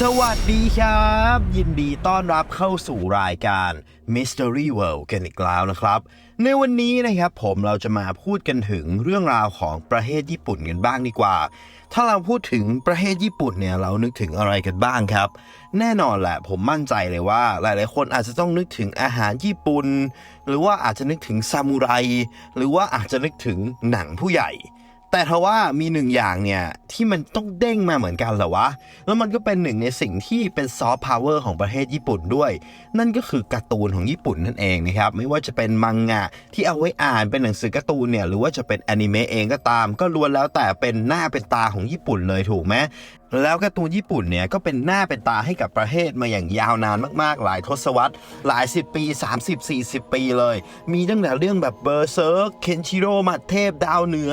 สวัสดีครับ ยินดีต้อนรับเข้าสู่รายการ Mystery World กันอีกแล้วนะครับ ในวันนี้นะครับผมเราจะมาพูดกันถึงเรื่องราวของประเทศญี่ปุ่นกันบ้างดีกว่า ถ้าเราพูดถึงประเทศญี่ปุ่นเนี่ยเรานึกถึงอะไรกันบ้างครับ แน่นอนแหละผมมั่นใจเลยว่า หลายๆ คนอาจจะต้องนึกถึงอาหารญี่ปุ่น หรือว่าอาจจะนึกถึงซามูไร หรือว่าอาจจะนึกถึงหนังผู้ใหญ่ แต่ทว่ามีหนึ่งอย่างเนี่ยที่มันต้องเด้งมาเหมือนกันเหรอวะ แล้วมันก็เป็นหนึ่งในสิ่งที่เป็นซอฟต์พาวเวอร์ของประเทศญี่ปุ่นด้วย นั่นก็คือการ์ตูนของญี่ปุ่นนั่นเองนะครับ ไม่ว่าจะเป็นมังงะที่เอาไว้อ่านเป็นหนังสือการ์ตูนเนี่ยหรือว่าจะเป็นแอนิเมะเองก็ตาม ก็ล้วนแล้วแต่เป็นหน้าเป็นตาของญี่ปุ่นเลยถูกไหม แล้วการ์ตูนญี่ปุ่นเนี่ยก็เป็นหน้าเป็นตาให้กับประเทศมาอย่างยาวนานมากๆ หลายทศวรรษ หลายสิบปี 30-40 ปีเลย มีตั้งแต่เรื่องแบบเบอร์เซิร์กเคนชิโร่มัดเทพดาวเหนือ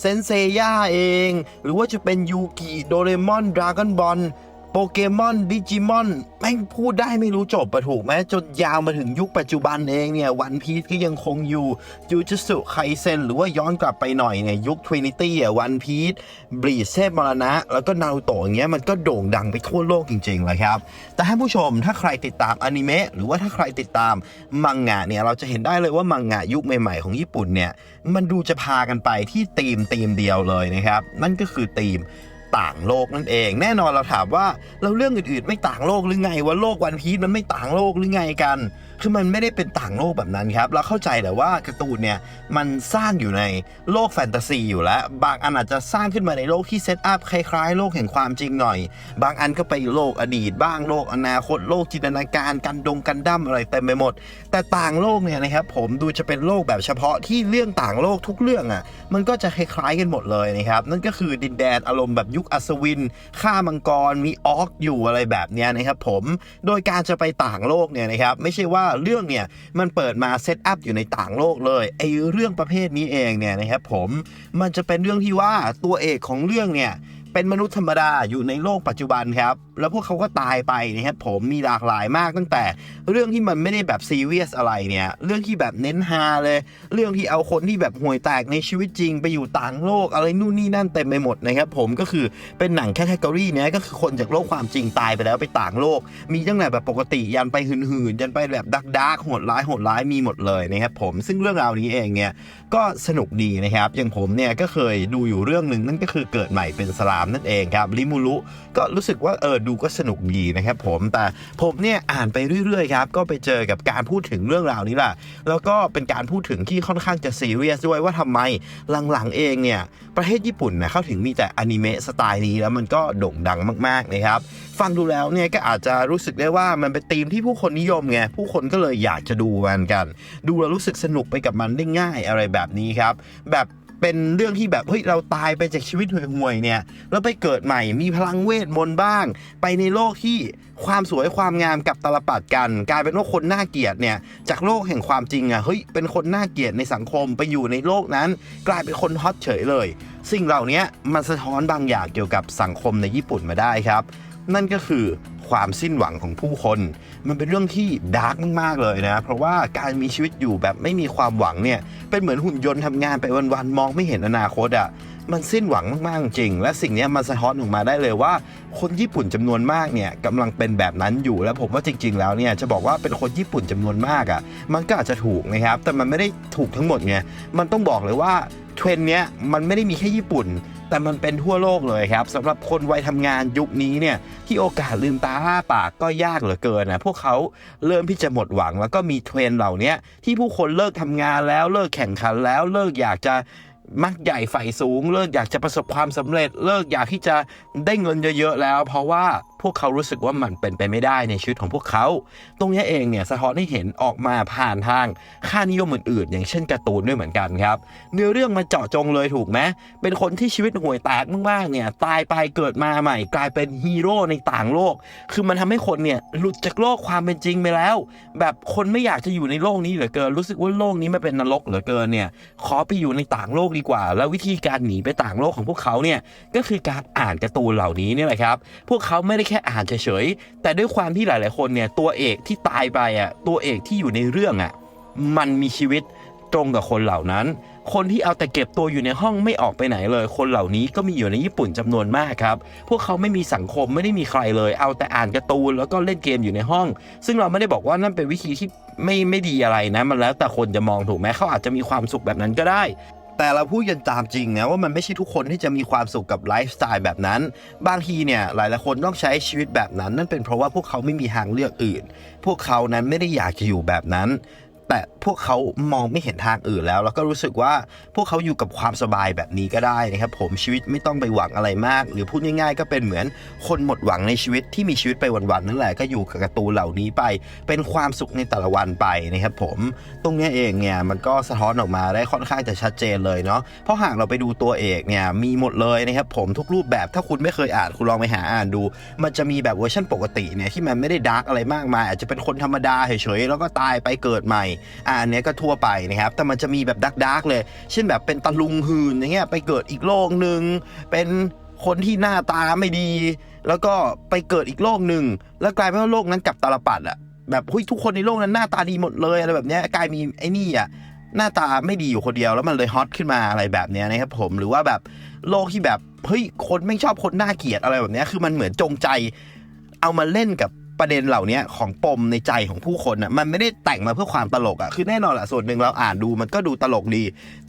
เซนเซย่าเอง หรือว่าจะเป็นยูกิโดเรมอนดราก้อนบอล โปเกมอนดิจิมอนแม่งพูดได้ไม่รู้จบปะถูกไหมจนยาวมาถึงยุคปัจจุบันเองเนี่ยวันพีซก็ยังคงอยู่จูจ t สุไคเซนหรือว่าย้อนกลับไปหน่อยเนี่ยยุคทรินิตี้อะวันพีซบลีเซฟมรณะ แล้วก็นารูโตะอย่างเงี้ยมันก็โด่งดังไปทั่วโลกจริงๆเลยครับ แต่ให้ผู้ชมถ้าใครติดตามอนิเมะหรือว่าถ้าใครติดตามมังงะเนี่ยเราจะเห็นได้เลยว่ามังงะยุคใหม่ๆของญี่ปุ่นเนี่ยมันดูจะพากันไปที่ธีมธีมเดียวเลยนะครับ นั่นก็คือธีม ต่างโลกนั่นเอง แน่นอนเราถามว่าเราเรื่องอื่นๆ ไม่ต่างโลกหรือไงว่าโลกวันพีชมันไม่ต่างโลกหรือไงกัน คือมันไม่ได้เป็นต่างโลกแบบนั้นครับ เราเข้าใจแต่ว่าการ์ตูนเนี่ยมันสร้างอยู่ในโลกแฟนตาซีอยู่แล้ว บางอันอาจจะสร้างขึ้นมาในโลกที่เซตอัพคล้ายๆ โลกแห่งความจริงหน่อย บางอันก็ไปโลกอดีต บ้างโลกอนาคตโลกจินตนาการกันดงกันดั้มอะไรเต็มไปหมด แต่ต่างโลกเนี่ยนะครับผมดูจะเป็นโลกแบบเฉพาะที่เรื่องต่างโลกทุกเรื่องอะมันก็จะคล้ายๆกันหมดเลยนะครับนั่นก็คือดินแดนอารมณ์แบบยุคอัศวินฆ่ามังกรมีออกอยู่อะไรแบบเนี้ยนะครับผมโดยการจะไปต่างโลกเนี่ยนะครับไม่ใช่ว่าเรื่องเนี่ยมันเปิดมาเซตอัพอยู่ในต่างโลกเลยไอ้เรื่องประเภทนี้เองเนี่ยนะครับผมมันจะเป็นเรื่องที่ว่าตัวเอกของเรื่องเนี่ย เป็นมนุษย์ธรรมดาอยู่ในโลกปัจจุบันครับ แล้วพวกเขาก็ตายไปนะครับผมมีหลากหลายมากตั้งแต่ เรื่องที่มันไม่ได้แบบซีเรียสอะไรเนี่ย เรื่องที่แบบเน้นฮาเลย เรื่องที่เอาคนที่แบบห่วยแตกในชีวิตจริง ไปอยู่ต่างโลกอะไรนู่นนี่นั่นเต็มไปหมดนะครับผมก็คือเป็นหนังแคตตากรีเนี้ยก็คือคนจากโลกความจริงตายไปแล้วไปต่างโลก มีตั้งแต่แบบปกติยันไปหืนๆยันไปแบบดักดักโหดร้ายโหดร้ายมีหมดเลยนะครับผมซึ่งเรื่องราวนี้เองเนี่ยก็สนุกดีนะครับอย่างผมเนี่ยก็เคยดูอยู่เรื่องหนึ่งนั่นก็คือเกิดใหม่เป็นสลามนั่นเองครับริมูรุก็รู้สึกว่าเออดูก็สนุกดีนะครับผมแต่ผมเนี่ยอ่านไปเรื่อยๆครับก็ไปเจอกับการพูดถึงเรื่องราวนี้แหละแล้วก็เป็นการพูดถึงที่ค่อนข้างจะซีเรียสด้วยว่าทำไมหลังๆเองเนี่ยประเทศญี่ปุ่นนะเขาถึงมีแต่อนิเมะสไตล์นี้แล้วมันก็โด่งดังมากๆนะครับฟังดูแล้วเนี่ยก็อาจจะรู้สึกได้ว่ามันเป็นธีมที่ผู้คนนิยมไงผู้คนก็เลยอยากจะดูมันกัน ดูแล้วรู้สึกสนุกไปกับมันได้ง่ายอะไรแบบนี้ครับ แบบ เป็นเรื่องที่แบบเฮ้ยเราตายไปจากชีวิตห่วยๆเนี่ยแล้วไปเกิดใหม่มีพลังเวทมนต์บ้าง ไปในโลกที่ความสวยความงามกับตลปัดกัน กลายเป็นว่าคนน่าเกลียดเนี่ยจากโลกแห่งความจริงอะเฮ้ยเป็นคนน่าเกลียดในสังคมไปอยู่ในโลกนั้น กลายเป็นคนฮอตเฉยเลย สิ่งเหล่านี้มันสะท้อนบางอย่างเกี่ยวกับสังคมในญี่ปุ่นมาได้ครับ นั่นก็คือ ความสิ้นหวังของผู้คน มันเป็นเรื่องที่ดาร์กมากๆเลยนะ เพราะว่าการมีชีวิตอยู่แบบไม่มีความหวังเนี่ยเป็นเหมือนหุ่นยนต์ทำงานไปวันๆมองไม่เห็นอนาคตอะ่ะมันสิ้นหวังมาก ๆ จริง และสิ่งนี้มันสะท้อนออกมาได้เลยว่า คนญี่ปุ่นจำนวนมากเนี่ยกำลังเป็นแบบนั้นอยู่ และผมว่าจริง ๆ แล้วเนี่ยจะบอกว่าเป็นคนญี่ปุ่นจำนวนมากอะ่ะมันก็อาจจะถูกนะครับ แต่มันไม่ได้ถูกทั้งหมดไงมันต้องบอกเลยว่าเทรนเนี้ยมันไม่ได้มีแค่ญี่ปุ่น แต่มันเป็นทั่วโลกเลยครับสำหรับคนวัยทำงานยุคนี้เนี่ยที่โอกาสลืมตาอ้าปากก็ยากเหลือเกินนะพวกเขาเริ่มที่จะหมดหวัง แล้วก็มีเทรนเหล่านี้ที่ผู้คนเลิกทำงานแล้วเลิกแข่งขันแล้วเลิกอยากจะมักใหญ่ใฝ่สูง เลิกอยากจะประสบความสำเร็จ เลิกอยากที่จะได้เงินเยอะๆแล้ว เพราะว่า พวกเขารู้สึกว่ามันเป็นไปไม่ได้ในชีวิตของพวกเขา ตรงนี้เองเนี่ยสะท้อนให้เห็นออกมาผ่านทางค่านิยมอื่นๆ อย่างเช่นการ์ตูนด้วยเหมือนกันครับ เนื้อเรื่องมันเจาะจงเลยถูกไหมเป็นคนที่ชีวิตห่วยแตกมากๆเนี่ยตายไปเกิดมาใหม่ กลายเป็นฮีโร่ในต่างโลก คือมันทำให้คนเนี่ยหลุดจากโลกความเป็นจริงไปแล้ว แบบคนไม่อยากจะอยู่ในโลกนี้เหลือเกิน รู้สึกว่าโลกนี้ไมันเป็นนรกเหลือเกินเนี่ยขอไปอยู่ในต่างโลกดีกว่า แล้ววิธีการหนีไปต่างโลกของพวกเขาเนี่ยก็คือการอ่านการ์ตูนเหล่านี้เนี่ยแหละครับ พวกเขาไม่ได้ค่อ่านเฉยๆ แต่ด้วยความที่หลาย ๆ คนเนี่ยตัวเอกที่ตายไปอะตัวเอกที่อยู่ในเรื่องอะมันมีชีวิตตรงกับคนเหล่านั้น คนที่เอาแต่เก็บตัวอยู่ในห้องไม่ออกไปไหนเลย คนเหล่านี้ก็มีอยู่ในญี่ปุ่นจำนวนมากครับ พวกเขาไม่มีสังคมไม่ได้มีใครเลย เอาแต่อ่านการ์ตูนแล้วก็เล่นเกมอยู่ในห้อง ซึ่งเราไม่ได้บอกว่านั่นเป็นวิธีที่ไม่ไม่ดีอะไรนะ มันแล้วแต่คนจะมองถูกไหมเขาอาจจะมีความสุขแบบนั้นก็ได้ แต่เราพูดกันตามจริงนะว่ามันไม่ใช่ทุกคนที่จะมีความสุขกับไลฟ์สไตล์แบบนั้น บางทีเนี่ยหลายๆคนต้องใช้ชีวิตแบบนั้น นั่นเป็นเพราะว่าพวกเขาไม่มีทางเลือกอื่น พวกเขานั้นไม่ได้อยากจะอยู่แบบนั้น แต่พวกเขามองไม่เห็นทางอื่นแล้ว แล้วก็รู้สึกว่าพวกเขาอยู่กับความสบายแบบนี้ก็ได้นะครับผมชีวิตไม่ต้องไปหวังอะไรมาก หรือพูดง่ายๆ ก็เป็นเหมือนคนหมดหวังในชีวิตที่มีชีวิตไปวันๆนั่นแหละก็อยู่กับการ์ตูนเหล่านี้ไป เป็นความสุขในแต่ละวันไปนะครับผมตรงนี้เองเนี่ยมันก็สะท้อนออกมาได้ค่อนข้างจะชัดเจนเลยเนาะเพราะหากเราไปดูตัวเอกเนี่ยมีหมดเลยนะครับผมทุกรูปแบบถ้าคุณไม่เคยอ่านคุณลองไปหาอ่านดู มันจะมีแบบเวอร์ชันปกติเนี่ยที่มันไม่ได้ดาร์กอะไรมากมายอาจจะเป็นคนธรรมดาเฉยๆแล้วก็ตายไปเกิดใหม่อ่าอันเนี้ยก็ทั่วไปนะครับ แต่มันจะมีแบบดาร์กๆเลย เช่นแบบเป็นตะลุงหืนอย่างเงี้ยไปเกิดอีกโลกหนึ่งเป็นคนที่หน้าตาไม่ดี แล้วก็ไปเกิดอีกโลกหนึ่งแล้วกลายเป็นว่าโลกนั้นกลับตาลปัดอะแบบเฮ้ยทุกคนในโลกนั้นหน้าตาดีหมดเลยอะไรแบบเนี้ยกลายมีไอ้นี่อะหน้าตาไม่ดีอยู่คนเดียวแล้วมันเลยฮอตขึ้นมาอะไรแบบเนี้ยนะครับผมหรือว่าแบบโลกที่แบบเฮ้ยคนไม่ชอบคนหน้าเกลียดอะไรแบบเนี้ยคือมันเหมือนจงใจเอามาเล่นกับ ประเด็นเหล่านี้ของปมในใจของผู้คนอะมันไม่ได้แต่งมาเพื่อความตลกอะคือแน่นอนแหละส่วนหนึ่งเราอ่านดูมันก็ดูตลกดี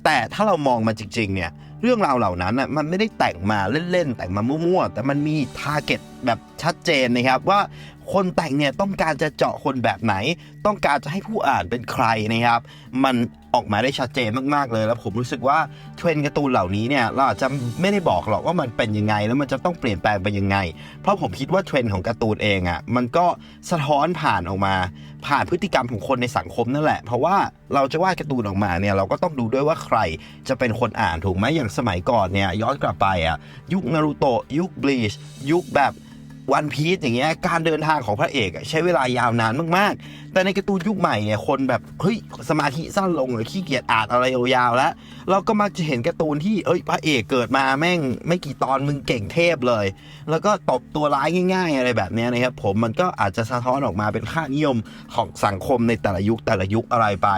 แต่ถ้าเรามองมันจริง ๆ เนี่ย เรื่องราวเหล่านั้นอะมันไม่ได้แต่งมาเล่นๆแต่งมามั่วๆแต่มันมีทาร์เก็ต แบบชัดเจนนะครับว่าคนแต่งเนี่ยต้องการจะเจาะคนแบบไหน ต้องการจะให้ผู้อ่านเป็นใครนะครับ มันออกมาได้ชัดเจนมากๆเลย แล้วผมรู้สึกว่าเทรนการ์ตูนเหล่านี้เนี่ยเราอาจจะไม่ได้บอกหรอกว่ามันเป็นยังไง แล้วมันจะต้องเปลี่ยนแปลงไปยังไง เพราะผมคิดว่าเทรนของการ์ตูนเองอะ่ะมันก็สะท้อนผ่านออกมา ผ่านพฤติกรรมของคนในสังคมนั่นแหละ เพราะว่าเราจะวาดการ์ตูนออกมาเนี่ยเราก็ต้องดูด้วยว่าใครจะเป็นคนอ่านถูกไหมอย่างสมัยก่อนเนี่ยย้อนกลับไปอะยุคนารูโตะยุคบลีชยุคแบบ วันพีซอย่างเงี้ยการเดินทางของพระเอกอะใช้เวลายาวนานมากๆ แต่ในการ์ตูนยุคใหม่เนี่ยคนแบบเฮ้ยสมาธิสั้นลงหรือขี้เกียจอ่านอะไรยาวๆแล้ว เราก็มักจะเห็นการ์ตูนที่เอ้ยพระเอกเกิดมาแม่งไม่กี่ตอนมึงเก่งเทพเลย แล้วก็ตบตัวร้ายง่าย ๆ อะไรแบบเนี้ยนะครับผมมันก็อาจจะสะท้อนออกมาเป็นค่านิยมของสังคมในแต่ละยุคแต่ละยุคอะไรไป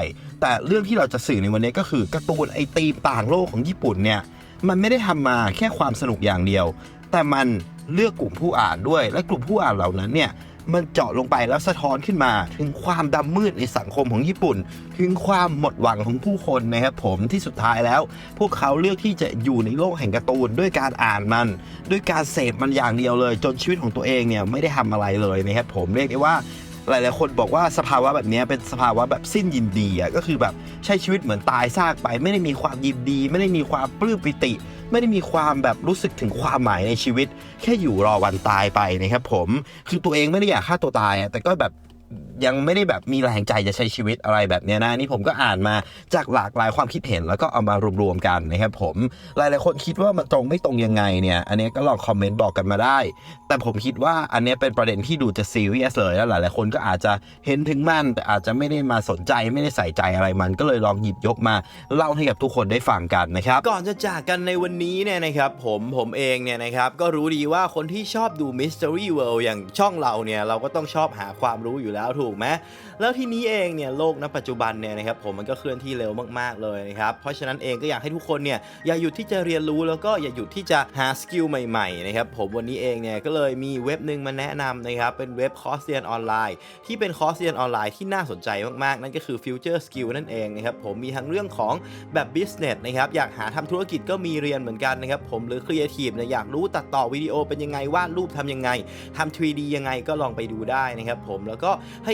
แต่เรื่องที่เราจะสื่อในวันนี้ก็คือการ์ตูนไอตีมต่างโลกของญี่ปุ่นเนี่ยมันไม่ได้ทำมาแค่ความสนุกอย่างเดียว แต่มัน เลือกกลุ่มผู้อ่านด้วย และกลุ่มผู้อ่านเหล่านั้นเนี่ยมันเจาะลงไปแล้วสะท้อนขึ้นมา ถึงความดำมืดในสังคมของญี่ปุ่น ถึงความหมดหวังของผู้คนนะครับผมที่สุดท้ายแล้ว พวกเขาเลือกที่จะอยู่ในโลกแห่งการ์ตูนด้วยการอ่านมัน ด้วยการเสพมันอย่างเดียวเลย จนชีวิตของตัวเองเนี่ยไม่ได้ทำอะไรเลยนะครับผมเรียกได้ว่าหลายๆ คนบอกว่าสภาวะแบบนี้เป็นสภาวะแบบสิ้นยินดีอะก็คือแบบใช้ชีวิตเหมือนตายซากไป ไม่ได้มีความยินดี ไม่ได้มีความปลื้มปิติ ไม่ได้มีความแบบรู้สึกถึงความหมายในชีวิต แค่อยู่รอวันตายไปนะครับผมคือตัวเองไม่ได้อยากฆ่าตัวตายแต่ก็แบบ ยังไม่ได้แบบมีแรงใจจะใช้ชีวิตอะไรแบบเนี้ยนะนี่ผมก็อ่านมาจากหลากหลายความคิดเห็นแล้วก็เอามารวมๆกันนะครับผมหลายๆคนคิดว่ามันตรงไม่ตรงยังไงเนี่ยอันนี้ก็ลองคอมเมนต์บอกกันมาได้ แต่ผมคิดว่าอันนี้เป็นประเด็นที่ดูจะซีเรียสเลยแล้วหลายๆคนก็อาจจะเห็นถึงมันแต่อาจจะไม่ได้มาสนใจไม่ได้ใส่ใจอะไรมัน ก็เลยลองหยิบยกมาเล่าให้กับทุกคนได้ฟังกันนะครับก่อนจะจากกันในวันนี้เนี่ยนะครับผมผมเองเนี่ยนะครับก็รู้ดีว่าคนที่ชอบดู Mystery World อย่างช่องเราเนี่ยเราก็ต้องชอบหาความรู้อยู่แล้วถูกไหมแล้วทีนี้เองเนี่ยโลกณปัจจุบันเนี่ยนะครับผมมันก็เคลื่อนที่เร็วมากๆเลยนะครับเพราะฉะนั้นเองก็อยากให้ทุกคนเนี่ยอย่าหยุดที่จะเรียนรู้แล้วก็อย่าหยุดที่จะหาสกิลใหม่ๆนะครับผมวันนี้เองเนี่ยก็เลยมีเว็บหนึ่งมาแนะนำนะครับเป็นเว็บคอร์สเรียนออนไลน์ที่เป็นคอร์สเรียนออนไลน์ที่น่าสนใจมากๆ นั่นก็คือ Future Skill นั่นเองนะครับผมมีทั้งเรื่องของแบบ Business นะครับอยากหาทำธุรกิจก็มีเรียนเหมือนกันนะครับผมหรือ Creative เนี่ยอยากรู้ตัดต่อวิดีโอเป็นยังไงวาดรูปทำยังไงทำ 3D ยังไงก็ลองไปดูได้นะครับผมแล้วก็ถ้า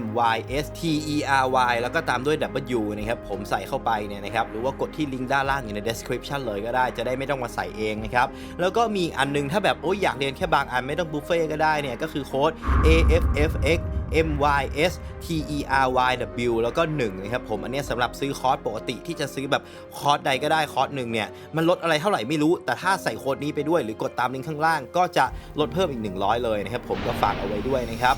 M Y S T E R Y แล้วก็ตามด้วย W นะครับผมใส่เข้าไปเนี่ยนะครับหรือว่ากดที่ลิงก์ด้านล่างอยู่ใน description เลยก็ได้จะได้ไม่ต้องมาใส่เองนะครับแล้วก็มีอันนึงถ้าแบบโอ้ยอยากเรียนแค่บางอันไม่ต้องบุฟเฟ่ก็ได้เนี่ยก็คือโค้ด AFFX M Y S T E R Y W แล้วก็1นะครับผมอันนี้สำหรับซื้อคอร์สปกติที่จะซื้อแบบคอร์สใดก็ได้คอร์สหนึ่งเนี่ยมันลดอะไรเท่าไหร่ไม่รู้ แต่ถ้าใส่โค้ดนี้ไปด้วยหรือ กดตามลิงก์ข้างล่าง ก็จะลดเพิ่มอีก 100 เลยนะครับผมก็ฝากเอาไว้ด้วยนะครับ